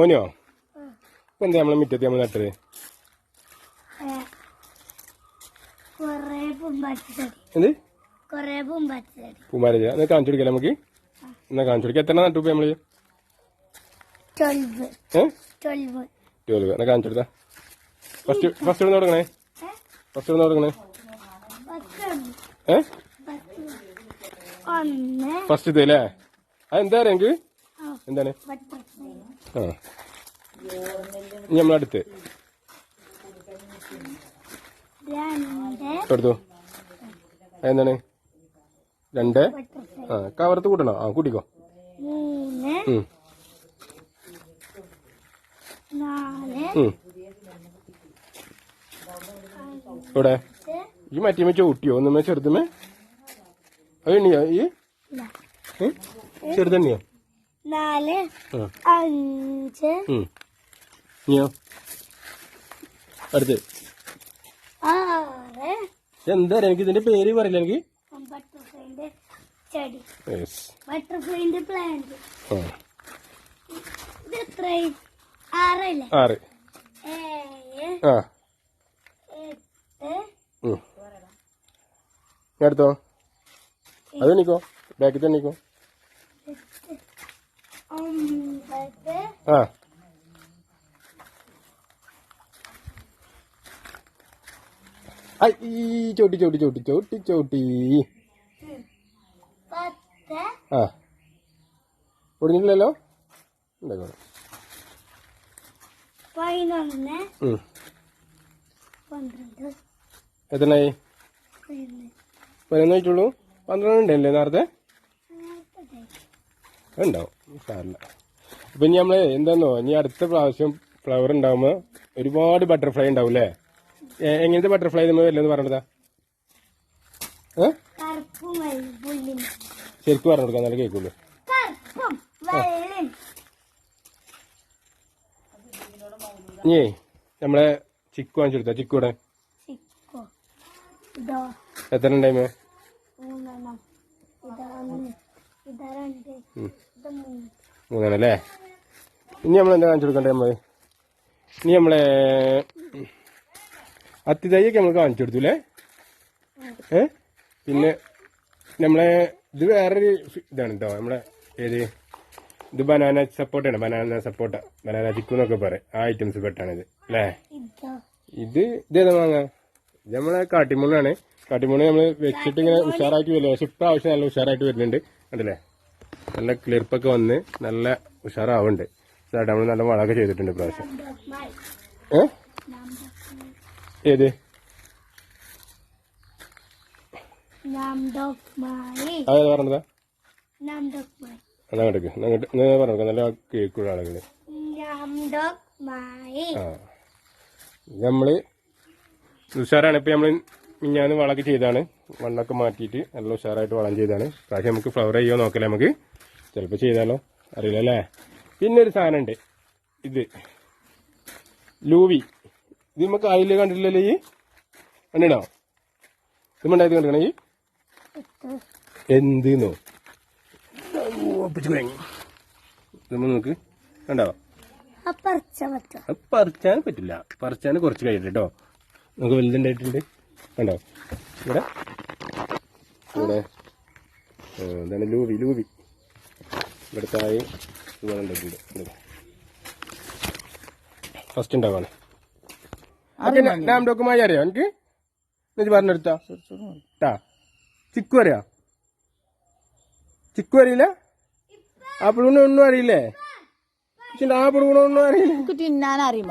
ഓനിയോ ഇപ്പൊ എന്താ നമ്മളെ മുറ്റത്ത് നമ്മൾ നട്ടത് എന്ത്? ചെടി എന്നാ കാണിച്ചു കൊടുക്കാം നമുക്ക്. എന്നാ കാണിച്ചു കൊടുക്കാം. എത്ര നട്ടു നമ്മൾ? ട്വൽവ്. എന്നാ കാണിച്ചു കൊടുത്താ. ഫസ്റ്റ് ഫസ്റ്റ് തുടങ്ങണേ ഫസ്റ്റ് തുടങ്ങണേ ഫസ്റ്റ് ഇത് അല്ലേ? അത് എന്താ അറിയാം എന്താണ്? ആ. നമ്മളടുത്ത്. എടുത്തു. എന്താണ്? രണ്ട്. ആ കവർത്ത് കൂട്ടണോ? ആ കൂട്ടിക്കോ. ഇവിടെ ഈ മറ്റേ ചവിട്ടിയോ ഒന്നുമേ ചെറുതുമേ? അത് എണ്ണിയോ ഈ? ചെറുതെണ്ണിയോ നാല് അഞ്ച് അടുത്ത്. ആറ്. എന്താ എനിക്ക് ഇതിന്റെ പേര് പറയില്ല. എനിക്ക് ബട്ടർഫ്ലൈന്റെ ചെടി. ബട്ടർഫ്ലൈന്റെ പ്ലാന്റ്. ഇത് ആറല്ലേ? ആറ്. ഏഴ് ആ. എട്ട്. ഉം. ഇനി അടുത്തോ? അത് നിക്കോ ബാക്കിൽ തന്നെ ഒമ്പത് ആ. ചോട്ടി ചോട്ടി ചോട്ടി ചോട്ടി ചോട്ടി. ആ. ഒടിഞ്ഞിട്ടില്ലല്ലോ ഉണ്ടായിക്കോട്ടെ പതിനൊന്ന്. ഉം. പന്ത്രണ്ട് ഉണ്ടല്ലേ നേരത്തെ? ഉണ്ടാവും. സാറില്ല അപ്പം ഇനി നമ്മൾ എന്താന്നോ ഇനി അടുത്ത പ്രാവശ്യം ഫ്ലവർ ഉണ്ടാവുമ്പോ ഒരുപാട് ബട്ടർഫ്ലൈ ഉണ്ടാവും അല്ലേ എങ്ങനത്തെ ബട്ടർഫ്ലൈ നമ്മൾ വരില്ലെന്ന് പറഞ്ഞതാ? ശരിക്കും പറഞ്ഞു കൊടുക്കാൻ നല്ല കേൾക്കുള്ളൂ. ഇനി നമ്മളെ ചിക്കു വാങ്ങിച്ചു കൊടുത്ത? ചിക്കൂടെ എത്ര ഉണ്ടായിമേ മൂന്നെണ്ണല്ലേ ഇനി നമ്മൾ എന്താ കാണിച്ചു കൊടുക്കണ്ടേ നമ്മൾ? ഇനി നമ്മളെ അത്തിതൈയൊക്കെ നമ്മൾ കാണിച്ചു കൊടുത്തു അല്ലേ? ഏ? പിന്നെ നമ്മളെ ഇത് വേറൊരു ഇതാണ് കേട്ടോ നമ്മളെ ഏത്? ഇത് ബനാന സപ്പോർട്ടാണ്. ബനാന സപ്പോർട്ട. ബനാന ചിക്കു എന്നൊക്കെ പറയും. ആ ഐറ്റംസ് പെട്ടാണിത്. അല്ലേ? ഇതോ. ഇത് ഇതേതാ വാങ്ങാ ഇത് നമ്മളെ കാട്ടിമുണ്ണാണ് കാട്ടിമുള്ള നമ്മൾ വെച്ചിട്ട് ഇങ്ങനെ ഉഷാറാക്കി വരില്ല? പക്ഷെ ഇപ്രാവശ്യം നല്ല ഉഷാറായിട്ട് വരുന്നുണ്ട്. കണ്ടില്ലേ? നല്ല ക്ലിർപ്പൊക്കെ വന്ന് നല്ല ഉഷാറാവുന്നുണ്ട് ഇതായിട്ട് നമ്മൾ നല്ല വളമൊക്കെ ചെയ്തിട്ടുണ്ട് പ്രാവശ്യം ഏ? ഏത്? അതെ പറഞ്ഞതാ. പറഞ്ഞു നല്ല കേൾക്കുള്ള ആളുകൾ. നമ്മൾ ഉഷാറാണ്. ഇപ്പൊ നമ്മൾ മിഞ്ഞാന്ന് വളക്ക് ചെയ്താണ്. മണ്ണൊക്കെ മാറ്റിയിട്ട് നല്ല ഉഷാറായിട്ട് വളം ചെയ്താണ്. പ്രാവശ്യം നമുക്ക് ഫ്ലവർ ചെയ്യോ നോക്കല്ലേ നമുക്ക്. ചിലപ്പോൾ ചെയ്താലോ. അറിയില്ല അല്ലേ പിന്നെ ഒരു സാധനം ഉണ്ട്. ഇത് ലൂവി. ഇത് നമുക്ക് അയിൽ കണ്ടിട്ടില്ലല്ലോ ഈ? കണ്ടിടോ ഇത് മണ്ടായത് കണ്ടിക്കണേ ഈ? എന്തിന്നോ? നോക്ക് കണ്ടോ? പറിച്ചാൻ പറ്റില്ല. പറിച്ചാൻ കുറച്ച് കഴിയട്ടെ കേട്ടോ നമുക്ക് വലുതുണ്ടായിട്ടുണ്ട്. കണ്ടോ? ഇവിടെ. ഇവിടെ. എന്താണ് ലൂവി ലൂവി. ഇവിടെ താഴെ ഇതുപോലെ ഫസ്റ്റ് ഉണ്ടാവാണ് ഡാം ഡോക്കുമായി അറിയാം? എനിക്ക്? എന്നിട്ട് പറഞ്ഞെടുത്താ. ചിക്കു അറിയാ? ചിക്കു അറിയില്ല? ആ പുഴുവിനെ ഒന്നും അറിയില്ലേ? ആ പുഴുവിനെ ഒന്നും അറിയില്ല. തിന്നാൻ അറിയും